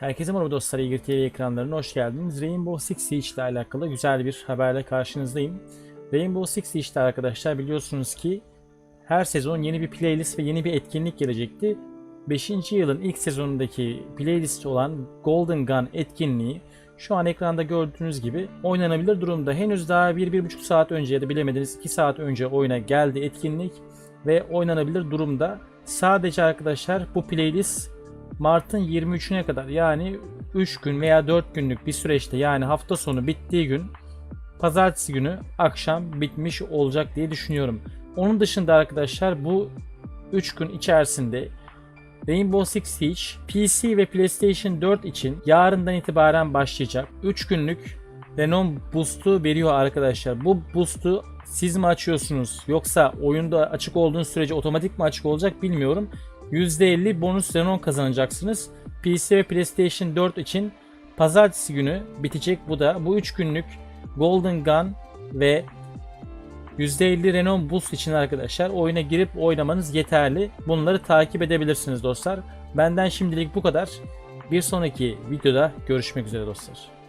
Herkese merhaba dostlar, İlgir TV ekranlarına hoş geldiniz. Rainbow Six Siege ile alakalı güzel bir haberle karşınızdayım. Rainbow Six Siege'de arkadaşlar biliyorsunuz ki her sezon yeni bir playlist ve yeni bir etkinlik gelecekti. 5. yılın ilk sezonundaki playlist olan Golden Gun etkinliği şu an ekranda gördüğünüz gibi oynanabilir durumda. Henüz daha 1-1,5 saat önce ya da bilemediniz 2 saat önce oyuna geldi etkinlik ve oynanabilir durumda. Sadece arkadaşlar bu playlist Mart'ın 23'üne kadar yani 3 gün veya 4 günlük bir süreçte yani hafta sonu bittiği gün pazartesi günü akşam bitmiş olacak diye düşünüyorum. Onun dışında arkadaşlar bu 3 gün içerisinde Rainbow Six Siege PC ve PlayStation 4 için yarından itibaren başlayacak 3 günlük Renom Boost'u veriyor arkadaşlar. Bu Boost'u siz mi açıyorsunuz yoksa oyunda açık olduğunuz sürece otomatik mi açık olacak bilmiyorum. %50 bonus Renon kazanacaksınız. PC ve PlayStation 4 için pazartesi günü bitecek bu da. Bu 3 günlük Golden Gun ve %50 Renault Boost için arkadaşlar oyuna girip oynamanız yeterli. Bunları takip edebilirsiniz dostlar. Benden şimdilik bu kadar. Bir sonraki videoda görüşmek üzere dostlar.